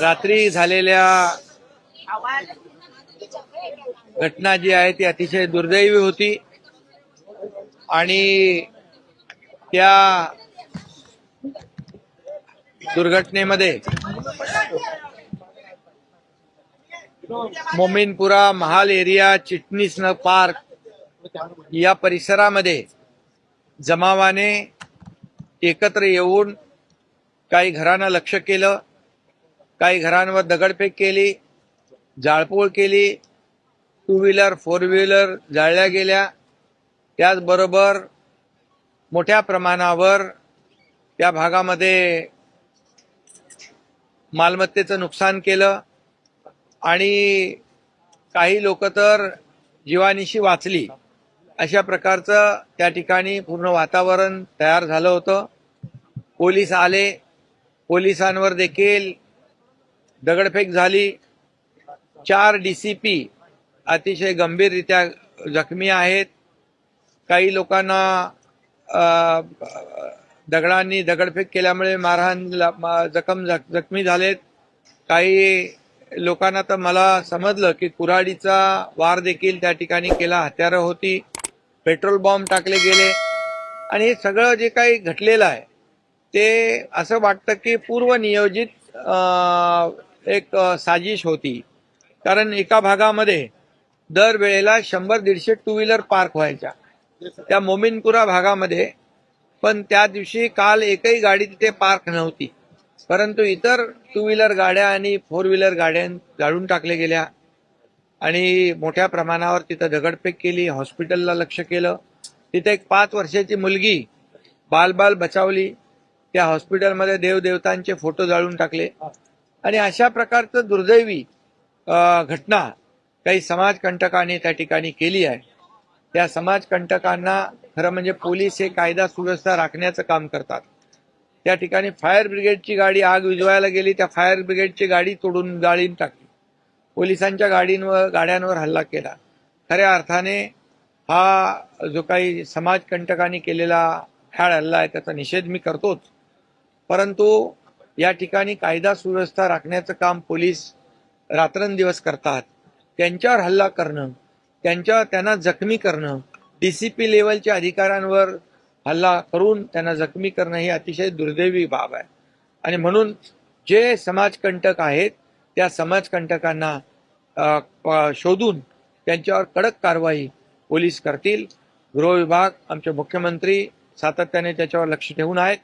रात्री झालेल्या घटना जी आहे ती अतिशय दुर्दैवी होती. आणि त्या दुर्घटनेमध्ये मोमीनपुरा महाल एरिया चिटणीस पार्क या परिसरामध्ये जमावाने एकत्र येऊन काही घरांना लक्ष केलं. काही घरांवर दगडफेक केली जाळपोळ केली टू व्हीलर फोर व्हीलर जाळल्या गेल्या. त्याचबरोबर मोठ्या प्रमाणावर त्या भागामध्ये मालमत्तेचं नुकसान केलं. आणि काही लोक तर जीवानिशी वाचली. अशा प्रकारचं त्या ठिकाणी पूर्ण वातावरण तयार झालं होतं. पोलीस आले. पोलिसांवर देखील दगडफेक झाली. चार डीसीपी अतिशय गंभीररित्या जखमी आहेत. काही लोकांना दगडांनी दगडफेक केल्यामुळे मारहाण जखम जख- जखमी झालेत. काही लोकांना तर मला समजलं की कुऱ्हाडीचा वार देखील त्या ठिकाणी केला हत्यारं होती. पेट्रोल बॉम्ब टाकले गेले. आणि हे सगळं जे काही घटलेलं आहे ते असं वाटतं की पूर्वनियोजित एक साजिश होती. कारण एका भागामध्ये दरवेळेला शंभर दीडशे टू व्हीलर पार्क व्हायच्या त्या मोमिनपुरा भागामध्ये पण त्या दिवशी काल एकही गाडी तिथे पार्क नव्हती. परंतु इतर टू व्हीलर गाड्या आणि फोर व्हीलर गाड्या जाळून टाकल्या गेल्या. आणि मोठ्या प्रमाणावर तिथं दगडफेक केली हॉस्पिटलला लक्ष केलं. तिथे एक पाच वर्षाची मुलगी बालबाल बचावली. त्या हॉस्पिटलमध्ये देवदेवतांचे फोटो जाळून टाकले. आणि अशा प्रकारचं दुर्दैवी घटना काही समाजकंटकांनी त्या ठिकाणी केली आहे. त्या समाजकंटकांना खरं म्हणजे पोलीस हे कायदा सुव्यवस्था राखण्याचं काम करतात. त्या ठिकाणी फायर ब्रिगेडची गाडी आग विजवायला गेली त्या फायर ब्रिगेडची गाडी तोडून जाळीन टाकली. पोलिसांच्या गाडींवर गाड्यांवर हल्ला केला. खऱ्या अर्थाने हा जो काही समाजकंटकांनी केलेला हॅड हल्ला आहे त्याचा निषेध मी करतोच. परंतु या ठिकाणी कायदा सुव्यवस्था राखण्याचं काम पोलीस रात्रंदिवस करतात. त्यांच्यावर हल्ला करणं त्यांच्या त्यांना जखमी करणं डी सी पी लेवलच्या अधिकाऱ्यांवर हल्ला करून त्यांना जखमी करणं ही अतिशय दुर्दैवी बाब आहे. आणि म्हणून जे समाजकंटक आहेत त्या समाजकंटकांना शोधून त्यांच्यावर कडक कारवाई पोलीस करतील. गृह विभाग आमचे मुख्यमंत्री सातत्याने त्याच्यावर लक्ष ठेवून आहेत.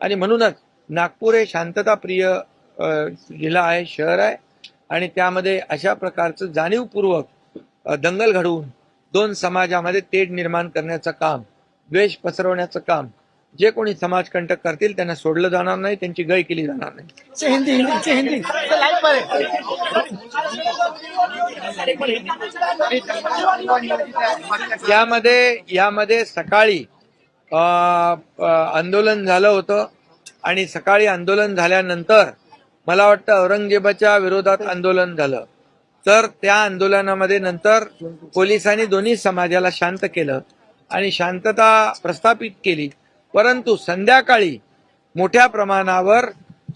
आणि म्हणूनच नागपूर हे शांतताप्रिय जिल्हा आहे शहर आहे. आणि त्यामध्ये अशा प्रकारचं जाणीवपूर्वक दंगल घडवून दोन समाजामध्ये तेढ निर्माण करण्याचं काम द्वेष पसरवण्याचं काम जे कोणी समाजकंटक करतील त्यांना सोडलं जाणार नाही त्यांची गय केली जाणार नाही. से हिंदी हिंदी से हिंदी. लाइव पर यामध्ये यामध्ये सकाळी आंदोलन झालं होतं. आणि सकाळी आंदोलन झाल्यानंतर मला वाटतं औरंगजेबाच्या विरोधात आंदोलन झालं. तर त्या आंदोलनामध्ये नंतर पोलिसांनी दोन्ही समाजाला शांत केलं आणि शांतता प्रस्थापित केली. परंतु संध्याकाळी मोठ्या प्रमाणावर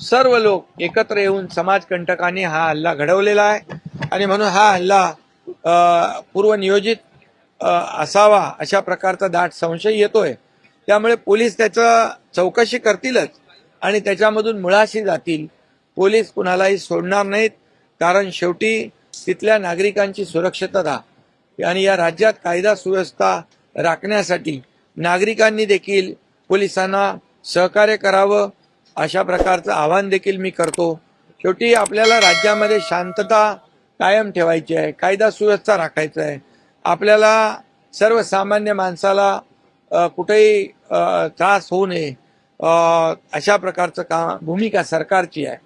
सर्व लोक एकत्र येऊन समाजकंटकांनी हा हल्ला घडवलेला आहे. आणि म्हणून हा हल्ला पूर्वनियोजित असावा अशा प्रकारचा दाट संशय येतोय. त्यामुळे पोलीस त्याचं चौकशी करतीलच. आणि त्याच्यामधून मुळाशी जातील. पोलीस कुणालाही सोडणार नाहीत. कारण शेवटी तिथल्या नागरिकांची सुरक्षितता आणि या राज्यात कायदा सुव्यवस्था राखण्यासाठी नागरिकांनी देखील पोलिसांना सहकार्य करावं अशा प्रकारचं आव्हान देखील मी करतो. शेवटी आपल्याला राज्यामध्ये शांतता कायम ठेवायची आहे कायदा सुव्यवस्था राखायचा आहे. आपल्याला सर्वसामान्य माणसाला कुठेही त्रास होऊ नये. अशा प्रकारचं का भूमिका सरकारची आहे.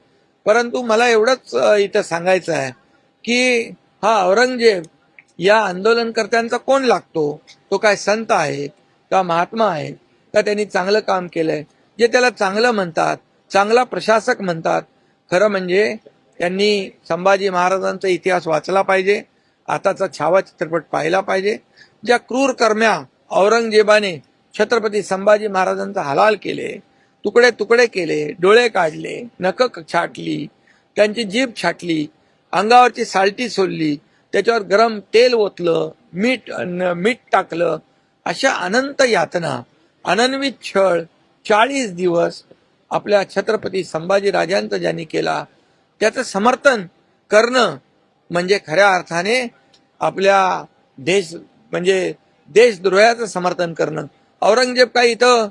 परंतु मला एवढंच इथं सांगायचं आहे की हा औरंगजेब या आंदोलनकर्त्यांचा कोण लागतो? तो काय संत आहे का महात्मा आहे का त्यांनी चांगलं काम केलंय? जे त्याला चांगलं म्हणतात चांगला प्रशासक म्हणतात खरं म्हणजे त्यांनी संभाजी महाराजांचा इतिहास वाचला पाहिजे आताचा छावा चित्रपट पाहिला पाहिजे. ज्या क्रूर कर्म्या औरंगजेबाने छत्रपती संभाजी महाराजांचा हलाल केले तुकडे तुकडे केले डोळे काढले नख छाटली त्यांची जीभ छाटली अंगावरची सालटी सोडली त्याच्यावर गरम तेल ओतलं मीठ मीठ टाकलं अशा अनंत यातना अनन्वित छळ चाळीस दिवस आपल्या छत्रपती संभाजी राजांचं ज्यांनी केला त्याचं समर्थन करणं म्हणजे खऱ्या अर्थाने आपल्या देश म्हणजे देशद्रोहाचं समर्थन करणं. औरंगजेब काय इथं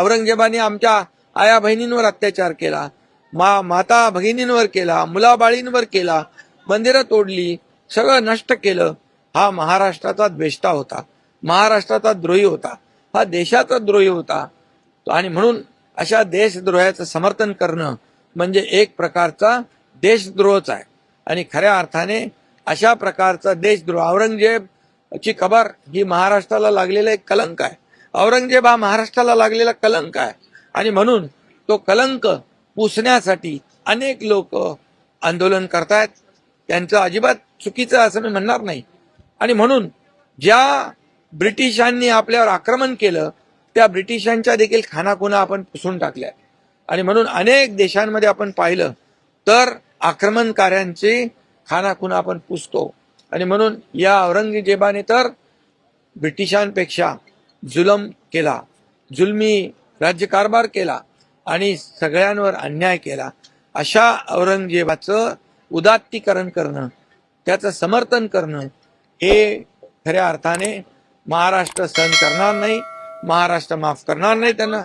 औरंगजेबाने आमच्या आया बहिणींवर अत्याचार केला मा माता भगिनींवर केला मुलाबाळींवर केला मंदिरं तोडली सगळं नष्ट केलं. हा महाराष्ट्राचा द्वेष्टा होता महाराष्ट्राचा द्रोही होता हा देशाचा द्रोही होता. आणि म्हणून अशा देशद्रोहाचं समर्थन करणं म्हणजे एक प्रकारचा देशद्रोहच आहे. आणि खऱ्या अर्थाने अशा प्रकारचा देशद्रोह औरंगजेब ची खबर ही महाराष्ट्राला लागलेला एक कलंक आहे. औरंगजेब हा महाराष्ट्राला लागलेला कलंक आहे. आणि म्हणून तो कलंक पुसण्यासाठी अनेक लोक आंदोलन करतायत. त्यांचं अजिबात चुकीचं असं मी म्हणणार नाही. आणि म्हणून ज्या ब्रिटिशांनी आपल्यावर आक्रमण केलं त्या ब्रिटिशांच्या देखील खानाखुना आपण पुसून टाकल्या. आणि म्हणून अनेक देशांमध्ये आपण पाहिलं तर आक्रमणकार्यांची खानाखुना आपण पुसतो. आणि म्हणून या औरंगजेबाने तर ब्रिटिशांपेक्षा जुलम केला जुलमी राज्यकारभार केला आणि सगळ्यांवर अन्याय केला. अशा औरंगजेबाचं उदात्तीकरण करणं त्याचं समर्थन करणं हे खऱ्या अर्थाने महाराष्ट्र सहन करणार नाही महाराष्ट्र माफ करणार नाही त्यांना.